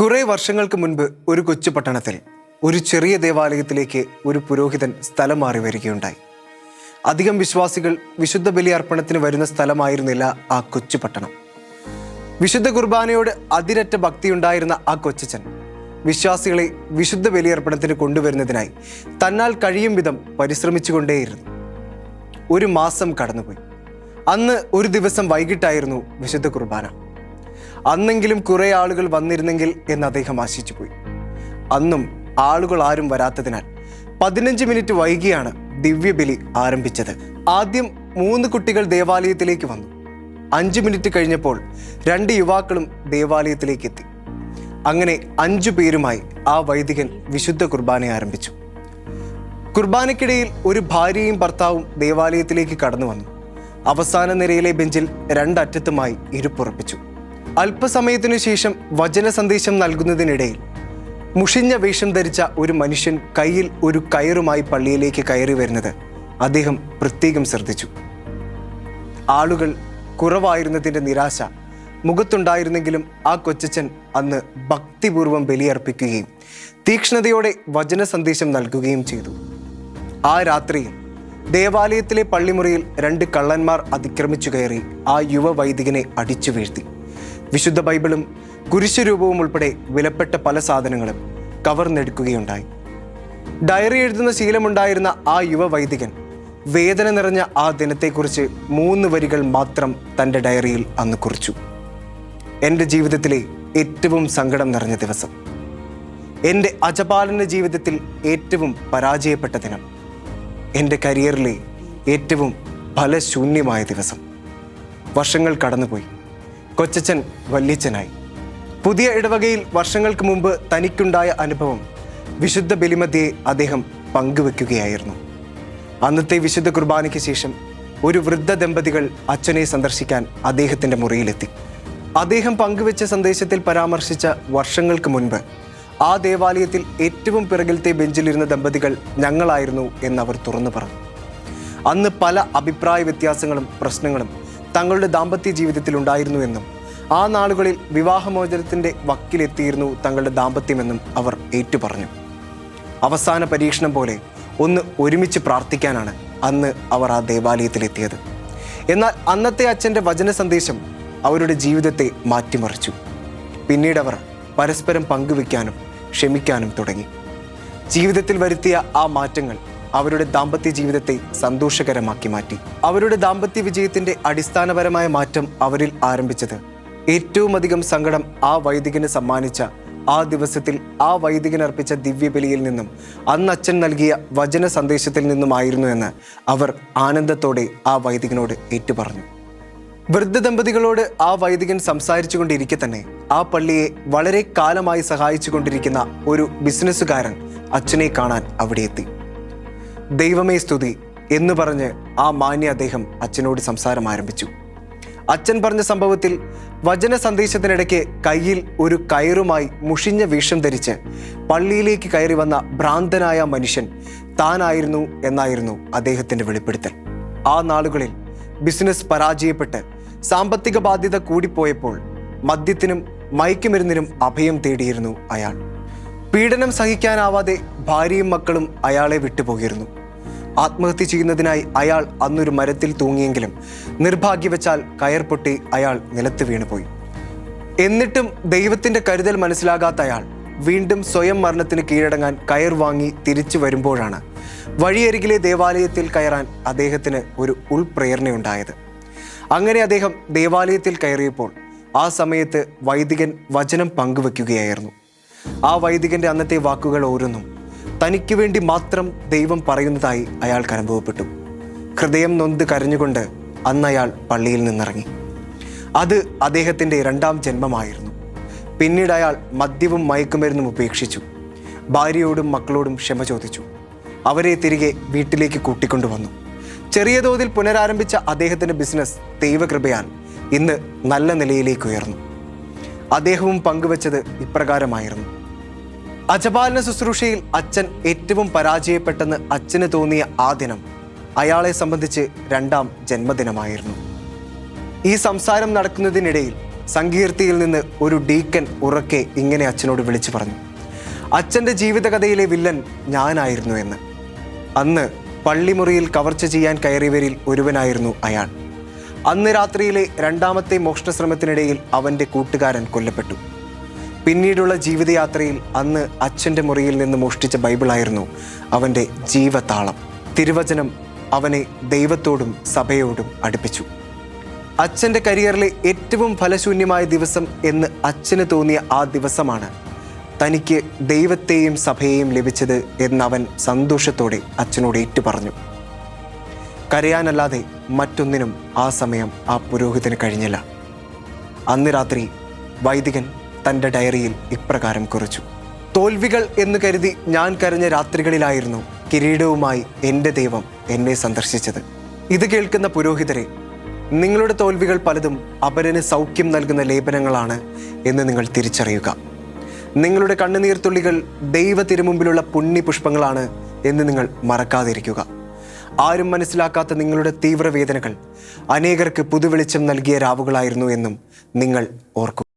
കുറെ വർഷങ്ങൾക്ക് മുൻപ് ഒരു കൊച്ചു പട്ടണത്തിൽ ഒരു ചെറിയ ദേവാലയത്തിലേക്ക് ഒരു പുരോഹിതൻ സ്ഥലം മാറി വരികയുണ്ടായി. അധികം വിശ്വാസികൾ വിശുദ്ധ ബലി അർപ്പണത്തിന് വരുന്ന സ്ഥലമായിരുന്നില്ല ആ കൊച്ചു പട്ടണം. വിശുദ്ധ കുർബാനയോട് അതിരറ്റ ഭക്തിയുണ്ടായിരുന്ന ആ കൊച്ചച്ചൻ വിശ്വാസികളെ വിശുദ്ധ ബലിയർപ്പണത്തിന് കൊണ്ടുവരുന്നതിനായി തന്നാൽ കഴിയും വിധം പരിശ്രമിച്ചുകൊണ്ടേയിരുന്നു. ഒരു മാസം കടന്നുപോയി. അന്ന് ഒരു ദിവസം വൈകിട്ടായിരുന്നു വിശുദ്ധ കുർബാന. അന്നെങ്കിലും കുറെ ആളുകൾ വന്നിരുന്നെങ്കിൽ എന്ന് അദ്ദേഹം ആശിച്ചു പോയി. അന്നും ആളുകൾ ആരും വരാത്തതിനാൽ പതിനഞ്ച് മിനിറ്റ് വൈകിയാണ് ദിവ്യബലി ആരംഭിച്ചത്. ആദ്യം മൂന്ന് കുട്ടികൾ ദേവാലയത്തിലേക്ക് വന്നു. അഞ്ച് മിനിറ്റ് കഴിഞ്ഞപ്പോൾ രണ്ട് യുവാക്കളും ദേവാലയത്തിലേക്ക് എത്തി. അങ്ങനെ അഞ്ചു പേരുമായി ആ വൈദികൻ വിശുദ്ധ കുർബാന ആരംഭിച്ചു. കുർബാനയ്ക്കിടയിൽ ഒരു ഭാര്യയും ഭർത്താവും ദേവാലയത്തിലേക്ക് കടന്നു വന്നു. അവസാന നിരയിലെ ബെഞ്ചിൽ രണ്ടറ്റത്തുമായി ഇരുപ്പുറപ്പിച്ചു. അല്പസമയത്തിനു ശേഷം വചന സന്ദേശം നൽകുന്നതിനിടയിൽ മുഷിഞ്ഞ വേഷം ധരിച്ച ഒരു മനുഷ്യൻ കയ്യിൽ ഒരു കയറുമായി പള്ളിയിലേക്ക് കയറി വരുന്നത് അദ്ദേഹം പ്രത്യേകം ശ്രദ്ധിച്ചു. ആളുകൾ കുറവായിരുന്നതിന്റെ നിരാശ മുഖത്തുണ്ടായിരുന്നെങ്കിലും ആ കൊച്ചച്ചൻ അന്ന് ഭക്തിപൂർവം ബലിയർപ്പിക്കുകയും തീക്ഷ്ണതയോടെ വചന സന്ദേശം നൽകുകയും ചെയ്തു. ആ രാത്രിയിൽ ദേവാലയത്തിലെ പള്ളിമുറിയിൽ രണ്ട് കള്ളന്മാർ അതിക്രമിച്ചു കയറി ആ യുവ വൈദികനെ അടിച്ചു വീഴ്ത്തി. വിശുദ്ധ ബൈബിളും കുരിശുരൂപവും ഉൾപ്പെടെ വിലപ്പെട്ട പല സാധനങ്ങളും കവർന്നെടുക്കുകയുണ്ടായി. ഡയറി എഴുതുന്ന ശീലമുണ്ടായിരുന്ന ആ യുവ വൈദികൻ വേദന നിറഞ്ഞ ആ ദിനത്തെക്കുറിച്ച് മൂന്ന് വരികൾ മാത്രം തന്റെ ഡയറിയിൽ അന്ന് കുറിച്ചു. എന്റെ ജീവിതത്തിലെ ഏറ്റവും സങ്കടം നിറഞ്ഞ ദിവസം. എന്റെ അജപാലന ജീവിതത്തിൽ ഏറ്റവും പരാജയപ്പെട്ട ദിനം. എന്റെ കരിയറിലെ ഏറ്റവും ഫലശൂന്യമായ ദിവസം. വർഷങ്ങൾ കടന്നുപോയി. കൊച്ചച്ചൻ വല്യച്ഛനായി. പുതിയ ഇടവകയിൽ വർഷങ്ങൾക്ക് മുമ്പ് തനിക്കുണ്ടായ അനുഭവം വിശുദ്ധ ബലിമധ്യയെ അദ്ദേഹം പങ്കുവെക്കുകയായിരുന്നു. അന്നത്തെ വിശുദ്ധ കുർബാനയ്ക്ക് ശേഷം ഒരു വൃദ്ധ ദമ്പതികൾ അച്ഛനെ സന്ദർശിക്കാൻ അദ്ദേഹത്തിന്റെ മുറിയിലെത്തി. അദ്ദേഹം പങ്കുവെച്ച സന്ദേശത്തിൽ പരാമർശിച്ച വർഷങ്ങൾക്ക് മുൻപ് ആ ദേവാലയത്തിൽ ഏറ്റവും പിറകിലത്തെ ബെഞ്ചിലിരുന്ന ദമ്പതികൾ ഞങ്ങളായിരുന്നു എന്നവർ തുറന്നു പറഞ്ഞു. അന്ന് പല അഭിപ്രായ വ്യത്യാസങ്ങളും പ്രശ്നങ്ങളും തങ്ങളുടെ ദാമ്പത്യ ജീവിതത്തിൽ ഉണ്ടായിരുന്നുവെന്നും ആ നാളുകളിൽ വിവാഹമോചനത്തിന്റെ വക്കിലെത്തിയിരുന്നു തങ്ങളുടെ ദാമ്പത്യമെന്നും അവർ ഏറ്റുപറഞ്ഞു. അവസാന പരീക്ഷണം പോലെ ഒന്ന് ഒരുമിച്ച് പ്രാർത്ഥിക്കാനാണ് അന്ന് അവർ ആ ദേവാലയത്തിലെത്തിയത്. എന്നാൽ അന്നത്തെ അച്ഛന്റെ വചന സന്ദേശം അവരുടെ ജീവിതത്തെ മാറ്റിമറിച്ചു. പിന്നീട് അവർ പരസ്പരം പങ്കുവെക്കാനും ക്ഷമിക്കാനും തുടങ്ങി. ജീവിതത്തിൽ വരുത്തിയ ആ മാറ്റങ്ങൾ അവരുടെ ദാമ്പത്യ ജീവിതത്തെ സന്തോഷകരമാക്കി മാറ്റി. അവരുടെ ദാമ്പത്യ വിജയത്തിന്റെ അടിസ്ഥാനപരമായ മാറ്റം അവരിൽ ആരംഭിച്ചത്. ഏറ്റവും അധികം സങ്കടം ആ വൈദികന് സമ്മാനിച്ച ആ ദിവസത്തിൽ ആ വൈദികൻ അർപ്പിച്ച ദിവ്യബലിയിൽ നിന്നും അന്ന് അച്ഛൻ നൽകിയ വചന സന്ദേശത്തിൽ നിന്നുമായിരുന്നു എന്ന് അവർ ആനന്ദത്തോടെ ആ വൈദികനോട് ഏറ്റുപറഞ്ഞു. വൃദ്ധ ദമ്പതികളോട് ആ വൈദികൻ സംസാരിച്ചു കൊണ്ടിരിക്കെ തന്നെ ആ പള്ളിയെ വളരെ കാലമായി സഹായിച്ചു കൊണ്ടിരിക്കുന്ന ഒരു ബിസിനസ്സുകാരൻ അച്ഛനെ കാണാൻ അവിടെ എത്തി. ദൈവമേ സ്തുതി എന്ന് പറഞ്ഞ് ആ മാന്യ അദ്ദേഹം അച്ഛനോട് സംസാരം ആരംഭിച്ചു. അച്ഛൻ പറഞ്ഞ സംഭവത്തിൽ വചന സന്ദേശത്തിനിടയ്ക്ക് കയ്യിൽ ഒരു കയറുമായി മുഷിഞ്ഞ വേഷം ധരിച്ച് പള്ളിയിലേക്ക് കയറി വന്ന ഭ്രാന്തനായ മനുഷ്യൻ താനായിരുന്നു എന്നായിരുന്നു അദ്ദേഹത്തിന്റെ വെളിപ്പെടുത്തൽ. ആ നാളുകളിൽ ബിസിനസ് പരാജയപ്പെട്ട് സാമ്പത്തിക ബാധ്യത കൂടിപ്പോയപ്പോൾ മദ്യത്തിനും മയക്കുമരുന്നിനും അഭയം തേടിയിരുന്നു അയാൾ. പീഡനം സഹിക്കാനാവാതെ ഭാര്യയും മക്കളും അയാളെ വിട്ടുപോയിരുന്നു. ആത്മഹത്യ ചെയ്യുന്നതിനായി അയാൾ അന്നൊരു മരത്തിൽ തൂങ്ങിയെങ്കിലും നിർഭാഗ്യവച്ചാൽ കയർ പൊട്ടി അയാൾ നിലത്ത് വീണുപോയി. എന്നിട്ടും ദൈവത്തിന്റെ കരുതൽ മനസ്സിലാകാത്ത അയാൾ വീണ്ടും സ്വയം മരണത്തിന് കീഴടങ്ങാൻ കയർ വാങ്ങി തിരിച്ചു വരുമ്പോഴാണ് വഴിയരികിലെ ദേവാലയത്തിൽ കയറാൻ അദ്ദേഹത്തിന് ഒരു ഉൾപ്രേരണയുണ്ടായത്. അങ്ങനെ അദ്ദേഹം ദേവാലയത്തിൽ കയറിയപ്പോൾ ആ സമയത്ത് വൈദികൻ വചനം പങ്കുവെക്കുകയായിരുന്നു. ആ വൈദികന്റെ അന്നത്തെ വാക്കുകൾ ഓരോന്നും തനിക്ക് വേണ്ടി മാത്രം ദൈവം പറയുന്നതായി അയാൾക്ക് അനുഭവപ്പെട്ടു ഹൃദയം നൊന്ത് കരഞ്ഞുകൊണ്ട് അന്ന് അയാൾ പള്ളിയിൽ നിന്നിറങ്ങി. അത് അദ്ദേഹത്തിന്റെ രണ്ടാം ജന്മമായിരുന്നു. പിന്നീട് അയാൾ മദ്യവും മയക്കുമരുന്നും ഉപേക്ഷിച്ചു. ഭാര്യയോടും മക്കളോടും ക്ഷമ ചോദിച്ചു. അവരെ തിരികെ വീട്ടിലേക്ക് കൂട്ടിക്കൊണ്ടുവന്നു. ചെറിയ തോതിൽ പുനരാരംഭിച്ച അദ്ദേഹത്തിന്റെ ബിസിനസ് ദൈവകൃപയാൽ ഇന്ന് നല്ല നിലയിലേക്ക് ഉയർന്നു. അദ്ദേഹവും പങ്കുവച്ചത് ഇപ്രകാരമായിരുന്നു. അജപാലന ശുശ്രൂഷയിൽ അച്ഛൻ ഏറ്റവും പരാജയപ്പെട്ടെന്ന് അച്ഛന് തോന്നിയ ആ ദിനം അയാളെ സംബന്ധിച്ച് രണ്ടാം ജന്മദിനമായിരുന്നു. ഈ സംസാരം നടക്കുന്നതിനിടയിൽ സങ്കീർത്തിയിൽ നിന്ന് ഒരു ഡീക്കൻ ഉറക്കെ ഇങ്ങനെ അച്ഛനോട് വിളിച്ചു പറഞ്ഞു അച്ഛന്റെ ജീവിതകഥയിലെ വില്ലൻ ഞാനായിരുന്നു എന്ന്. അന്ന് പള്ളിമുറിയിൽ കവർച്ച ചെയ്യാൻ കയറിയവരിൽ ഒരുവനായിരുന്നു അയാൾ. അന്ന് രാത്രിയിലെ രണ്ടാമത്തെ മോഷണശ്രമത്തിനിടയിൽ അവന്റെ കൂട്ടുകാരൻ കൊല്ലപ്പെട്ടു. പിന്നീടുള്ള ജീവിതയാത്രയിൽ അന്ന് അച്ഛന്റെ മുറിയിൽ നിന്ന് മോഷ്ടിച്ച ബൈബിളായിരുന്നു അവന്റെ ജീവതാളം തിരുവചനം അവനെ ദൈവത്തോടും സഭയോടും അടുപ്പിച്ചു. അച്ഛന്റെ കരിയറിലെ ഏറ്റവും ഫലശൂന്യമായ ദിവസം എന്ന് അച്ഛന് തോന്നിയ ആ ദിവസമാണ് തനിക്ക് ദൈവത്തെയും സഭയെയും ലഭിച്ചത് എന്നവൻ സന്തോഷത്തോടെ അച്ഛനോട് ഏറ്റു പറഞ്ഞു കരയാനല്ലാതെ മറ്റൊന്നിനും ആ സമയം ആ പുരോഹിതന് കഴിഞ്ഞില്ല. അന്ന് രാത്രി വൈദികൻ തന്റെ ഡയറിയിൽ ഇപ്രകാരം കുറിച്ചു. തോൽവികൾ എന്ന് കരുതി ഞാൻ കരഞ്ഞ രാത്രികളിലായിരുന്നു കിരീടവുമായി എന്റെ ദൈവം എന്നെ സന്ദർശിച്ചത്. ഇത് കേൾക്കുന്ന പുരോഹിതരെ നിങ്ങളുടെ തോൽവികൾ പലതും അപരന് സൗഖ്യം നൽകുന്ന ലേപനങ്ങളാണ് എന്ന് നിങ്ങൾ തിരിച്ചറിയുക. നിങ്ങളുടെ കണ്ണുനീർത്തുള്ളികൾ ദൈവ തിരുമുമ്പിലുള്ള പുണ്യ പുഷ്പങ്ങളാണ് എന്ന് നിങ്ങൾ മറക്കാതിരിക്കുക. ആരും മനസ്സിലാക്കാത്ത നിങ്ങളുടെ തീവ്രവേദനകൾ അനേകർക്ക് പുതുവെളിച്ചം നൽകിയ രാവുകളായിരുന്നു എന്നും നിങ്ങൾ ഓർക്കുക